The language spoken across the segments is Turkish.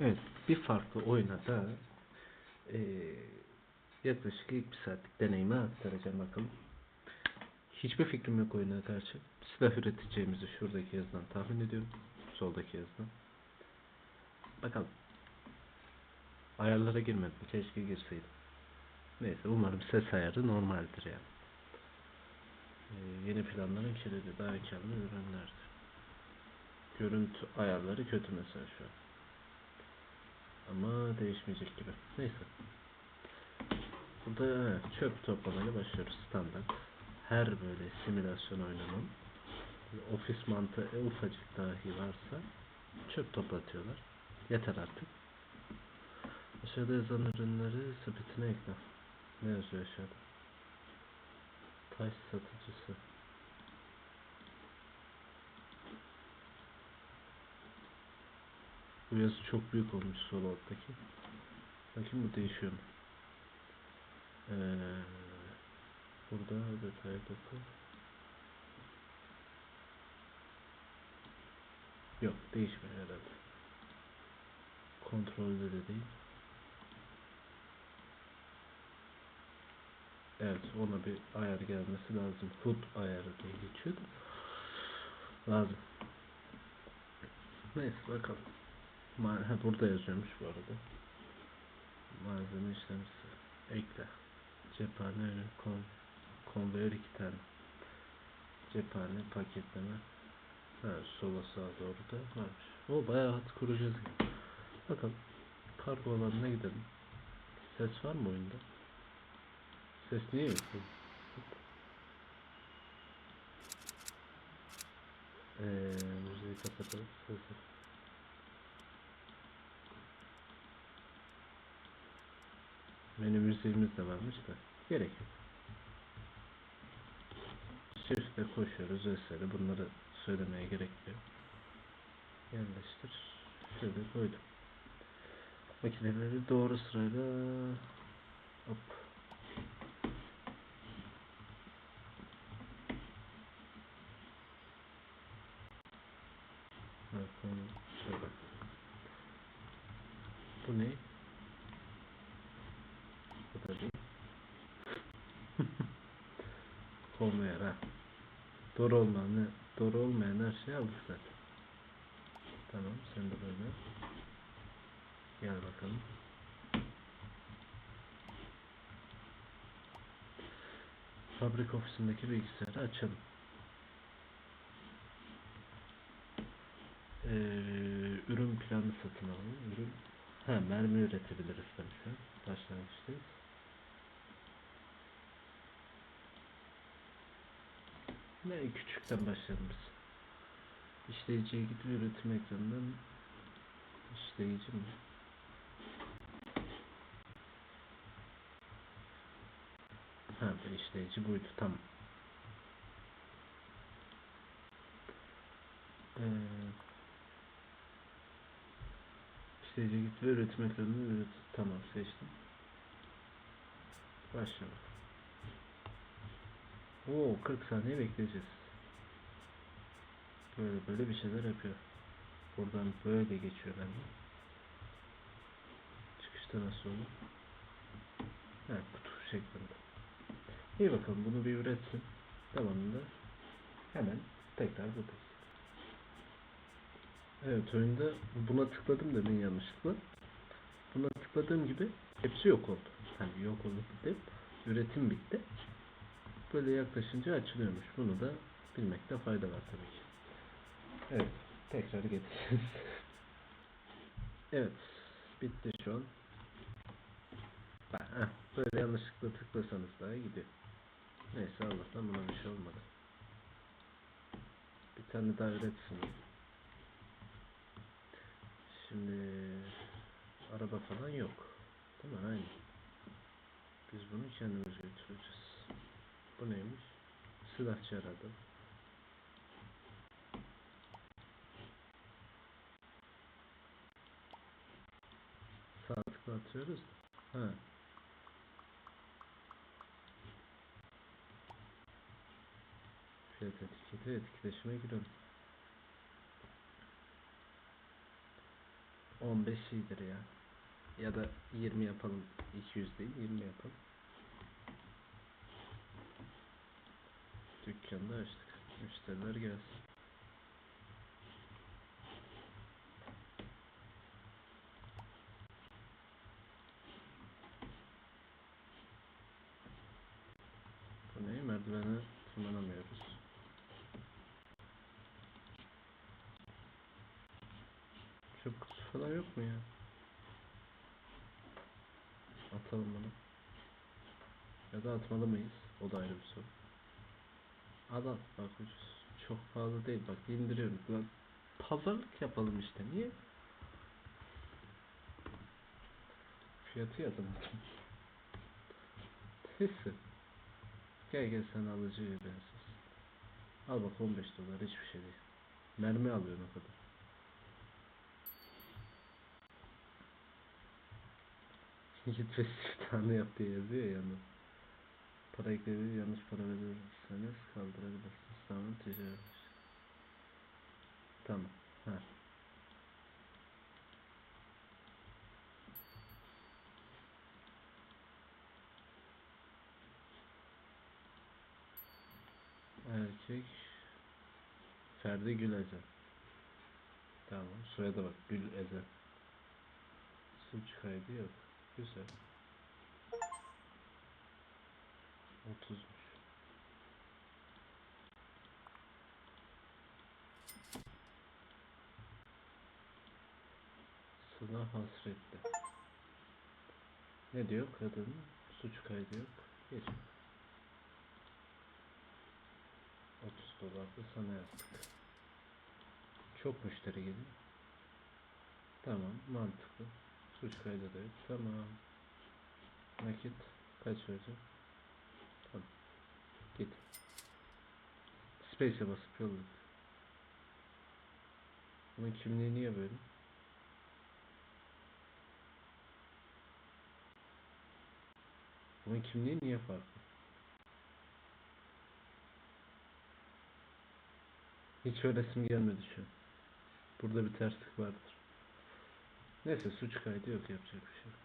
Evet, bir farklı oyuna da eee, yaklaşık ilk bir saatlik deneyimi aktaracağım bakalım. Hiçbir fikrim yok oyuna karşı. Silah üreteceğimizi şuradaki yazıdan tahmin ediyorum. Soldaki yazıdan. Bakalım. Ayarlara girmedim. Keşke girseydim. Neyse umarım ses ayarı normaldir yani. Eee, yeni planların kilidi daha karlı ürünlerdir. Görüntü ayarları kötü mesela şu an. Ama değişmeyecek gibi. Neyse. Burada evet, çöp toplamayla başlıyoruz standart. Her böyle simülasyon bir ofis mantığı en ufacık dahi varsa çöp toplatıyorlar. Yeter artık. Aşağıda yazan ürünleri sepetine ekle. Ne yazıyor aşağıda? Taş satıcısı. Bu yazı çok büyük olmuş sol alttaki. Bakayım bu değişiyor mu? Ee, burada detay doku. Yok değişmiyor herhalde. Kontrolde de değil. Evet ona bir ayar gelmesi lazım. HUD ayarı diye geçiyor da. Lazım. Neyse bakalım. Ha, burada yazıyormuş bu arada. Malzeme işlemcisi. Ekle. Cephane ürün kon konveyör iki tane. Cephane paketleme. Ha sola sağa doğru da varmış. O bayağı hat kuracağız. Bakalım. Kargo alanına gidelim. Ses var mı oyunda? Ses niye yok? Eee müziği kapatalım. Sesi. Menü müziğimiz de varmış da gerek yok. Shift'le koşuyoruz vesaire bunları söylemeye gerek yok. Yerleştir. Şöyle koydum. Makineleri doğru sırayla hop. Bakın şöyle. Bu ne? Bu da değil. Konveyör ha. Doğru olmayan, doğru olmayan her şeyi aldık zaten. Tamam sen de böyle. Gel bakalım. Fabrika ofisindeki bilgisayarı açalım. Ee, ürün planı satın alalım. Ürün ha mermi üretebiliriz tabii. Başlangıçtayız. Ne küçükten başlayalım biz. İşleyiciye gidip üretim ekranından işleyici mi? Ha bu işleyici buydu tamam. Ee, işleyiciye git üretim ekranını üret. Tamam seçtim. Başla bak. Oo 40 saniye bekleyeceğiz. Böyle böyle bir şeyler yapıyor. Buradan böyle geçiyor bende. Çıkışta nasıl olur? Ha kutu şeklinde. İyi bakalım bunu bir üretsin. Devamında hemen tekrar buradayız. Evet oyunda buna tıkladım demin yanlışlıkla. Buna tıkladığım gibi hepsi yok oldu. Hani yok oldu bitti. Üretim bitti. Böyle yaklaşınca açılıyormuş. Bunu da bilmekte fayda var tabii ki. Evet. Tekrar getireceğiz. evet. Bitti şu an. Heh, böyle yanlışlıkla tıklasanız daha gidiyor. Neyse Allah'tan buna bir şey olmadı. Bir tane daha üretsin. Şimdi araba falan yok. Değil mi? Aynı. Biz bunu kendimiz götüreceğiz. Bu neymiş? Silahçı aradı. Sağ tıkla atıyoruz. Ha. Fiyat etiketi etkileşime giriyorum. 15 iyidir ya. Ya da 20 yapalım. 200 değil 20 yapalım. Dükkanı da açtık. Müşteriler gelsin. Bu ne? Merdivene tırmanamıyoruz. Çöp kutusu falan yok mu ya? Atalım bunu. Ya da atmalı mıyız? O da ayrı bir soru. Al bak. Çok pahalı değil bak indiriyorum. Lan pazarlık yapalım işte niye? Fiyatı yazamadım. Sesi. Gel gel sen alıcıya bensiz. Al bak 15 dolar hiçbir şey değil. Mermi alıyorsun o kadar. Git ve siftahını yap diye yazıyor ya yanında. Para eklemeyi yanlış para verirseniz kaldırabilirsiniz. Tamam ticaret. Tamam. Ha. Erkek Ferdi Gül Ezen. Tamam. Soyadı bak. Gül Ezen. Suç kaydı yok. Güzel. 30'muş. Sıla hasretli. Ne diyor kadın? Suç kaydı yok. Geç. 30 dolar da sana yazdık. Çok müşteri geliyor. Tamam mantıklı. Suç kaydı da yok. Tamam. Nakit kaç vereceğim? Git. Space'e basıp yolladık. Bunun kimliği niye böyle? Bunun kimliği niye farklı? Hiç öyle resim gelmedi şu an. Burada bir terslik vardır. Neyse suç kaydı yok yapacak bir şey. yok.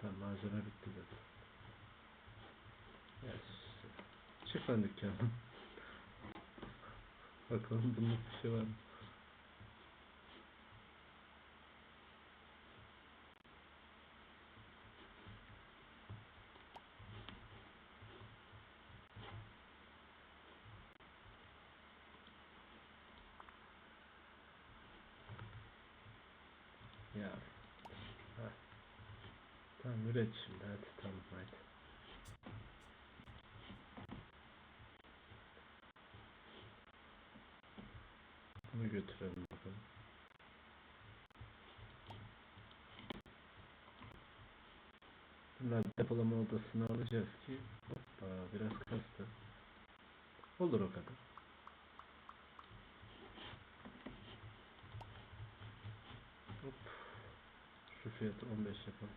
Tamam malzeme bitti. Ya, s- çık lan dükkandan. Bakalım bunun bir şey var mı? Ya. Tamam üret şimdi hadi tamam hadi. Bunu götürelim bakalım. Bunlar depolama odasını alacağız ki hoppa biraz kastı. Olur o kadar. Hop. Şu fiyatı 15 yapalım.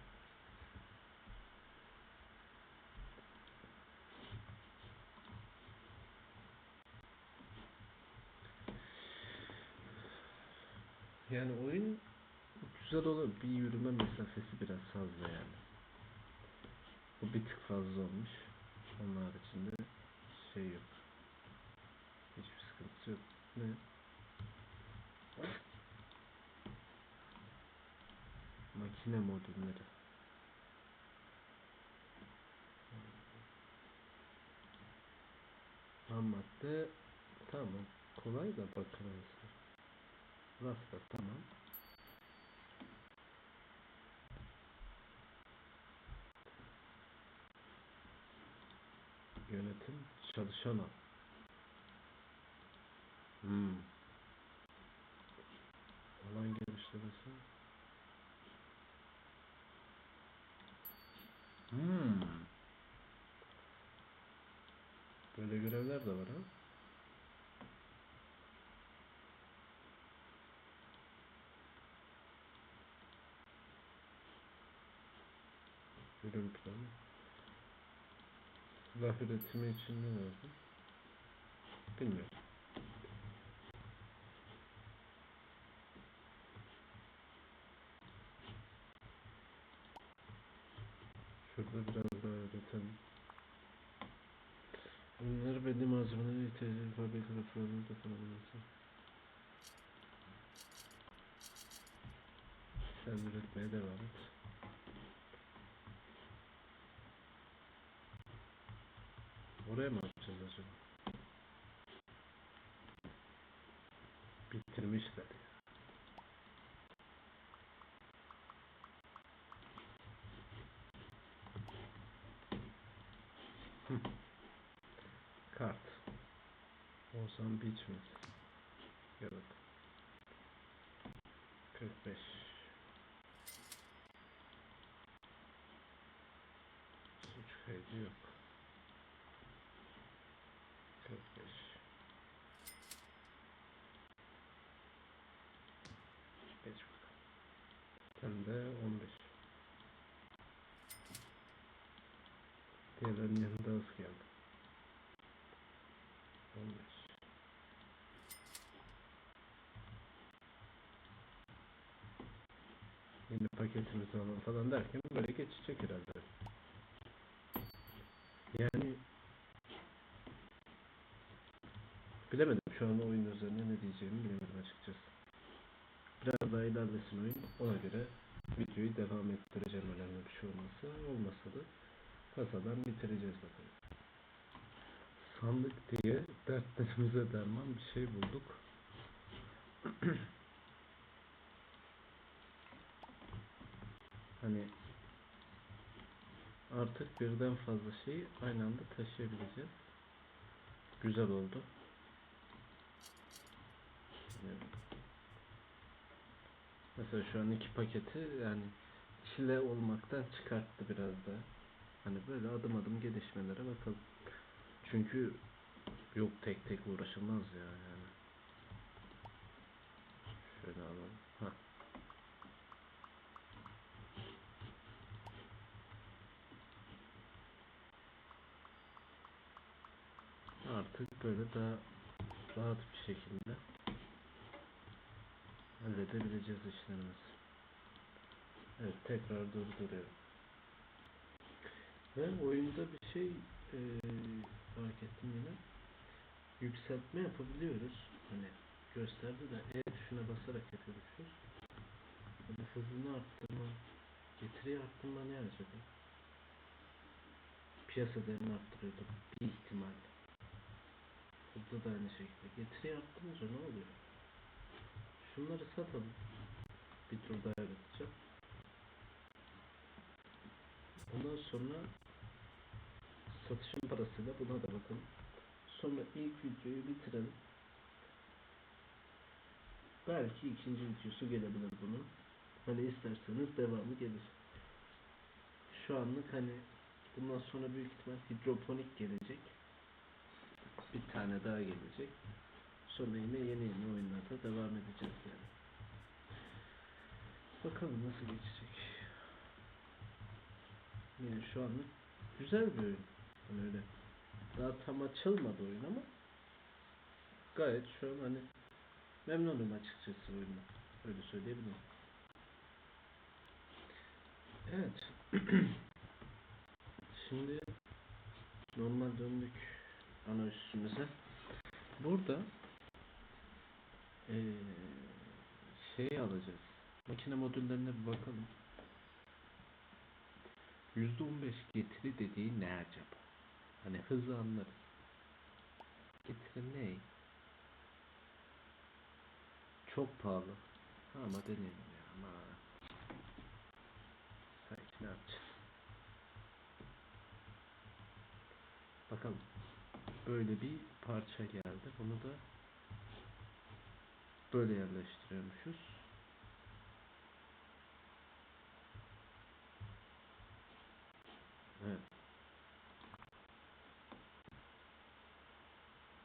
Yani oyun güzel olur. Bir yürüme mesafesi biraz fazla yani. Bu bir tık fazla olmuş. Onun haricinde şey yok. Hiçbir sıkıntısı yok. Ne? Makine modülleri. Ham madde tamam. Kolay da bakarız. Rafta tamam. Yönetim çalışan al. Hmm. Alan genişlemesi. Hmm. Böyle görevler de var ha. Ürün planı. Laf üretimi için ne lazım? Bilmiyorum. Şurada biraz daha üretelim. Bunları belli malzemeleri ihtiyacı fabrikada programda kullanılması. Sen üretmeye devam et. Gel bak. 45. Suç kaydı yok. 45. Geç bakalım. Sen de 15. Diğerlerinin yanında az geldi. 15. Paketimizi alalım falan derken böyle geçecek herhalde. Yani bilemedim şu an oyun üzerine ne diyeceğimi bilemedim açıkçası. Biraz daha ilerlesin oyun. Ona göre videoyu devam ettireceğim önemli bir şey olmasa. Olmasa da kasadan bitireceğiz bakalım. Sandık diye dertlerimize derman bir şey bulduk. hani artık birden fazla şeyi aynı anda taşıyabileceğiz. Güzel oldu. Mesela şu an iki paketi yani çile olmaktan çıkarttı biraz da. Hani böyle adım adım gelişmelere bakalım. Çünkü yok tek tek uğraşılmaz ya yani. Şöyle alalım. Artık böyle daha rahat bir şekilde halledebileceğiz işlerimizi. Evet tekrar durduruyorum. Ve oyunda bir şey eee, fark ettim yine. Yükseltme yapabiliyoruz. Hani gösterdi de E tuşuna basarak yapıyormuşuz. Hani hızını arttırma, getiriyi arttırma ne acaba? Piyasa değerini arttırıyordu bir ihtimal. Burada da aynı şekilde. Getiriyi arttırınca ne oluyor? Şunları satalım. Bir tur daha yaratacağım. Ondan sonra satışın parasıyla buna da bakalım. Sonra ilk videoyu bitirelim. Belki ikinci videosu gelebilir bunun. Hani isterseniz devamı gelir. Şu anlık hani bundan sonra büyük ihtimal hidroponik gelecek. Bir tane daha gelecek. Sonra yine yeni yeni oyunlarda devam edeceğiz yani. Bakalım nasıl geçecek. Yani şu anlık güzel bir oyun. Hani öyle daha tam açılmadı oyun ama gayet şu an hani memnunum açıkçası oyundan. Öyle söyleyebilirim. Evet. Şimdi normal döndük ana üstümüze. Burada eee şey alacağız. Makine modüllerine bir bakalım. %15 getiri dediği ne acaba? Hani hızı anlarız. Getiri ne? Çok pahalı. Ha, Ama deneyelim ya. Ama sanki ne yapacağız? Bakalım. Böyle bir parça geldi. Bunu da böyle yerleştiriyormuşuz. Evet.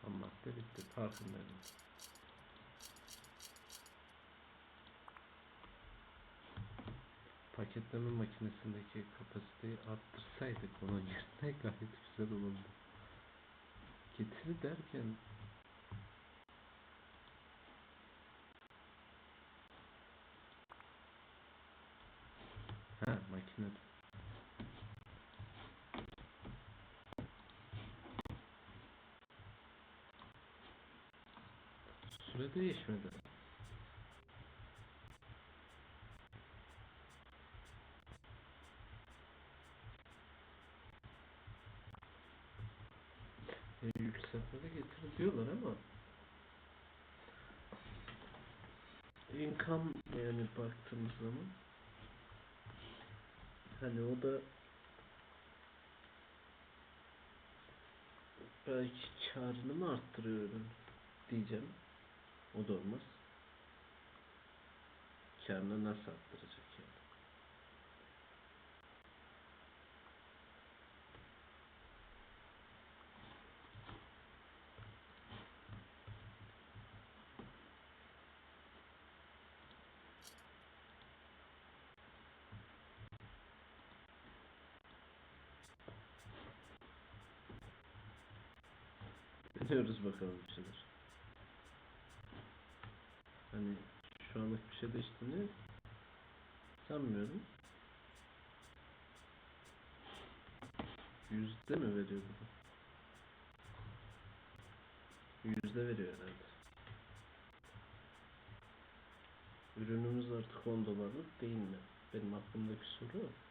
Ham madde bitti. Farkındayım. paketleme makinesindeki kapasiteyi arttırsaydık ona yerine gayet güzel olurdu. Getiri derken Ha makine Süre değişmedi. E, yükseltmede getir diyorlar ama income yani baktığımız zaman hani o da belki karını mı arttırıyor ürün diyeceğim. O da olmaz. Karını nasıl arttıracak yani? Deniyoruz bakalım bir şeyler. Hani şu anlık bir şey değiştiğini sanmıyorum. Yüzde mi veriyor bu? Yüzde veriyor herhalde. Ürünümüz artık 10 dolarlık değil mi? Benim aklımdaki soru o.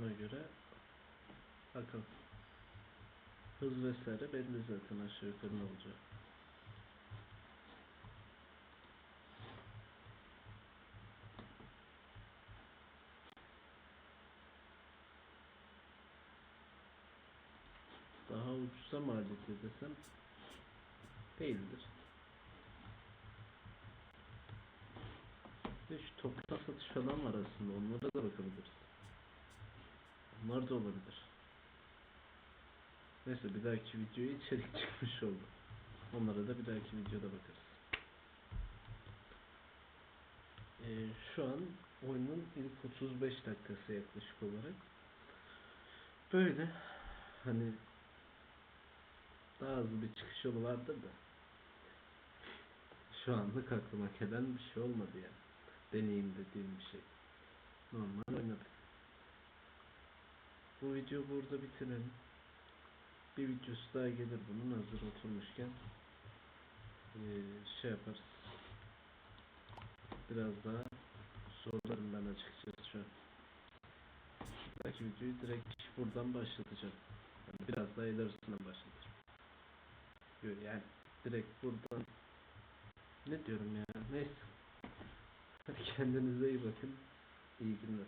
Ona göre bakalım. Hız vesaire belli zaten aşağı yukarı ne olacak. Daha ucuza mal ediyor desem değildir. De şu toptan satış falan var aslında onlara da bakabiliriz. Onlar da olabilir. Neyse bir dahaki videoya içerik çıkmış oldu. Onlara da bir dahaki videoda bakarız. Ee, şu an oyunun ilk 35 dakikası yaklaşık olarak. Böyle hani daha hızlı bir çıkış yolu vardı da şu anlık aklıma gelen bir şey olmadı ya. Deneyim dediğim bir şey. Normal oynadık. Bu video burada bitirelim. Bir videosu daha gelir bunun hazır oturmuşken. Ee, şey yaparız. Biraz daha sorularım ben açıkçası şu an. Belki videoyu direkt buradan başlatacağım. Yani biraz daha ilerisinden başlatacağım. Yani direkt buradan ne diyorum ya neyse. Kendinize iyi bakın. İyi günler.